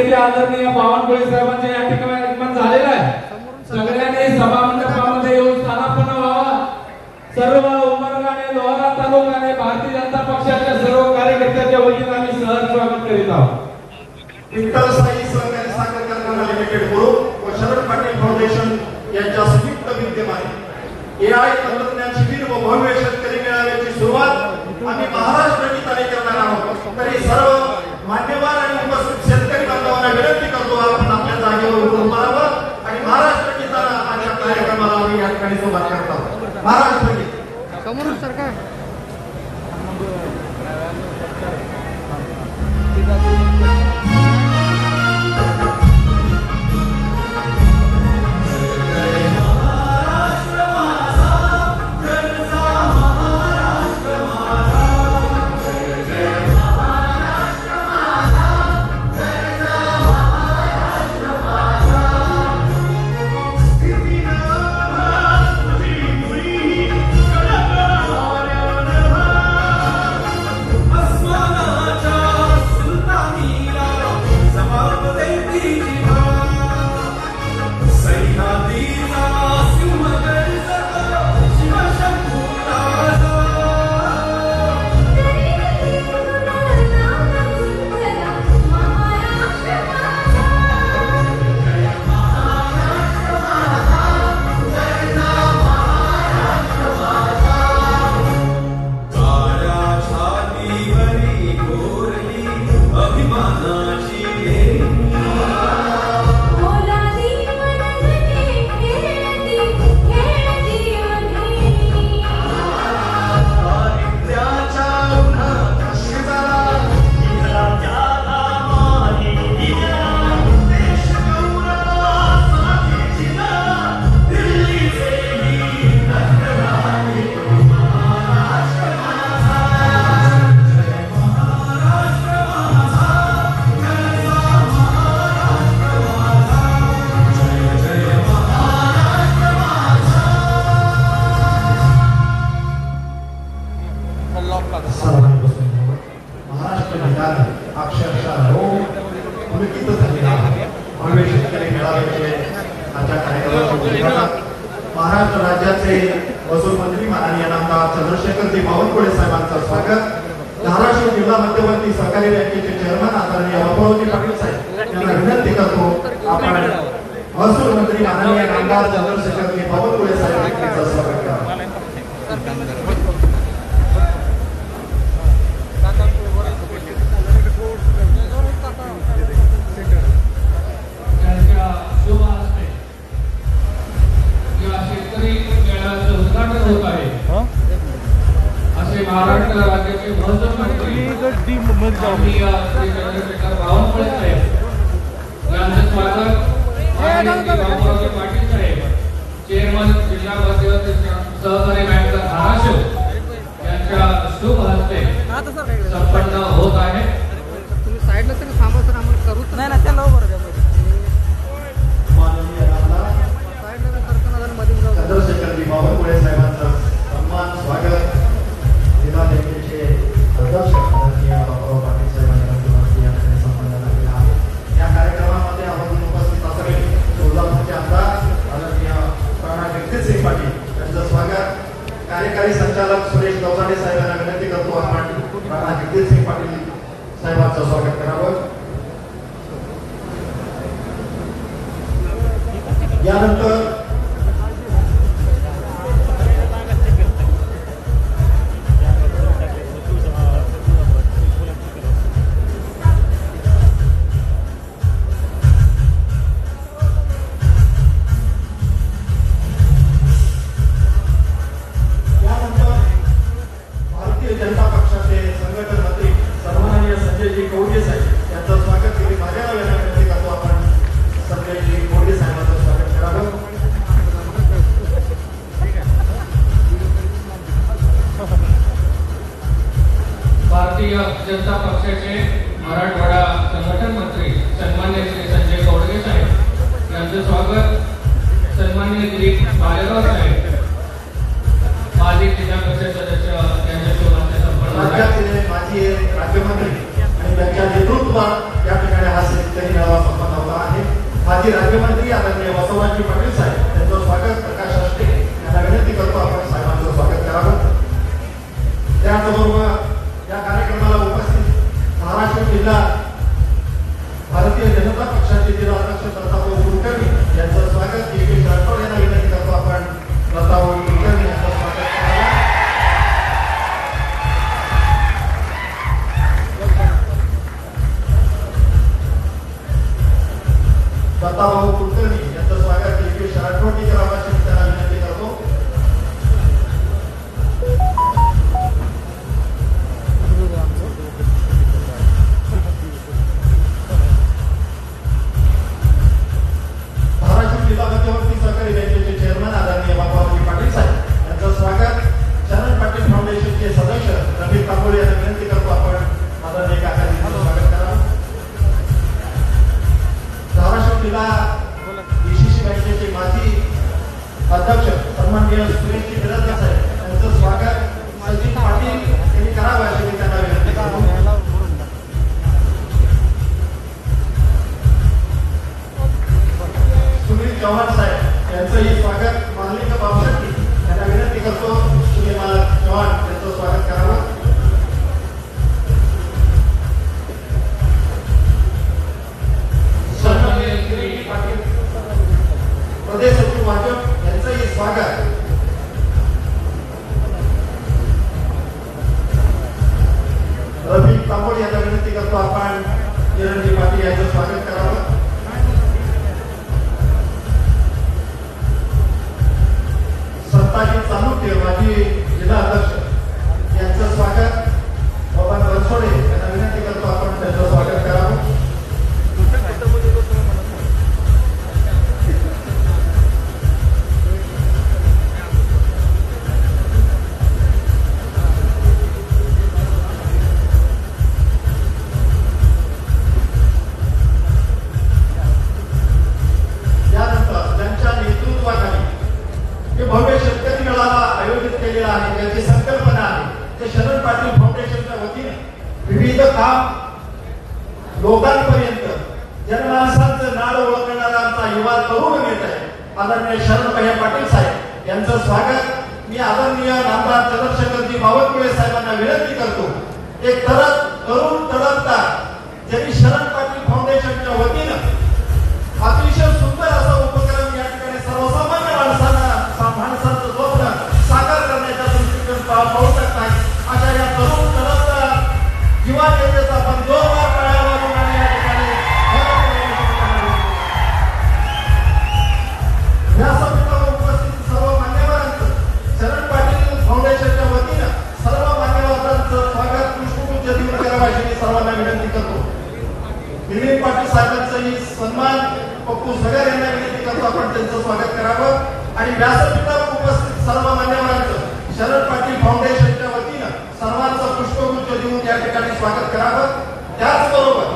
इथे आदरणीय बावनकुळे साहेबांचे या ठिकाणी आगमन झालेलं आहे. सगळ्यांनी सभा मंडपामध्ये येऊन स्थानापन्न व्हावा. सर्व उमरगाने आणि लोहारा तालुका भारतीय जनता पक्षाच्या सर्व कार्यकर्त्यांच्या वतीने आम्ही सहज स्वागत करीत आहोत. विठ्ठल साई सहकारी साखर कारखाना लिमिटेड ग्रुप व शरद पाटील फाउंडेशन यांच्या संयुक्त विद्यमाने एआय तंत्रज्ञान शिबिर व भव्य शेतकरी मेळाव्याची सुरुवात आम्ही महाराष्ट्र गीताने करणार आहोत तरी सर्व मान्यवर आणि उपस्थित शेतकरी बांधवांना विनंती करतो आपण आपल्या जागेवर उभं राहावं आणि महाराष्ट्र गीताला आजच्या कार्यक्रमाला आम्ही या ठिकाणी सुरुवात करत आहोत महाराष्ट्र गीत समोरून सरकार भव्य शेतकरी मेळाव्याचे आजच्या कार्यक्रमाचं उद्घाटन महाराष्ट्र राज्याचे महसूल मंत्री माननीय नामदार चंद्रशेखरजी बावनकुळे साहेबांचं स्वागत. धाराशिव जिल्हा मध्यवर्ती सहकारी बँकेचे चेअरमन आदरणीय बापूरावजी पाटील साहेब यांना विनंती करतो आपण महसूल मंत्री माननीय नामदार चंद्रशेखरजी बावनकुळे साहेब यांचं स्वागत. माननीय श्री चंद्रशेखर बावनकुळे साहेब यांचं स्वागत आणि श्री बाबूरावजी पाटील साहेब चेअरमन जिल्हा मध्यवर्ती सहकारी बँक धाराशिव यांच्या शुभ हस्ते आता सर काय संपन्न होत आहे. तुम्ही साईडला तरी थांबा सर आम्हाला करूच नाही ना त्याला बरं जनता पक्षाचे मराठवाडा संघटन मंत्री सन्मान्य श्री संजय कौडगे साहेब यांचं स्वागत. सन्मान्य दिलीप बालेगाव साहेब माजी जिल्हा परिषद सदस्य यांच्याशी माजी राज्यमंत्री आणि त्यांच्या नेतृत्वात या ठिकाणी हा शेतकरी संपन्न होता आहे. माजी राज्यमंत्री आदरणीय वसवराजी पाटील साहेब त्यांचं स्वागत प्रकाश असते यांना विनंती करतो आपण साहेबांचं स्वागत करावं. त्याचबरोबर 네. अध्यक्ष सन्माननीय सुरेश मिरज आहे त्यांचं स्वागत माझी पाटील यांनी करावं अशी मी त्यांना विनंती करून सुनील चव्हाण साहेब यांचंही स्वागत माननीय Babasaheb yang dipakai yang pakai karena विविध काम लोकांपर्यंत जनमानसाचं नाद ओळखणारा आमचा युवा तरुण नेता आहे आदरणीय शरद शरणभैया पाटील साहेब. यांचं स्वागत मी आदरणीय नामदार चंद्रशेखरजी बावनकुळे साहेबांना विनंती करतो. एक तरत तरुण तडपदार ज्यांनी शरद पाटील भाषेने सर्वांना विनंती करतो. विवेक पाटील साहेबांचाही सन्मान पप्पू सगर यांना विनंती करतो. आपण त्यांचं स्वागत करावं. आणि व्यासपीठावर उपस्थित सर्व मान्यवरांचं शरद पाटील फाउंडेशनच्या वतीनं सर्वांचं पुष्पगुच्छ देऊन या ठिकाणी स्वागत करावं. त्याचबरोबर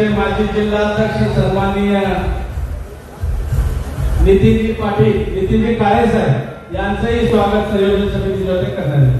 संघटनेचे माजी जिल्हाध्यक्ष सन्माननीय नितीनजी पाटील. नितीनजी काळे साहेब यांचंही स्वागत संयोजन समितीच्या करण्यात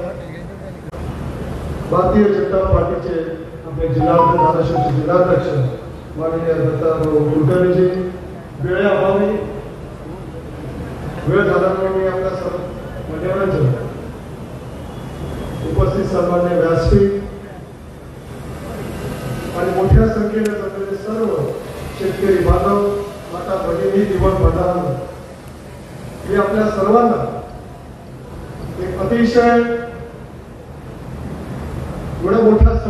भारतीय जनता पार्टीचे आपले जिल्हाध्यक्ष धाराशिवचे जिल्हाध्यक्ष माननीय दत्ताभाऊ कुलकर्णीजी वेळेअभावी वेळ झाल्यामुळे मी आपल्या सर्व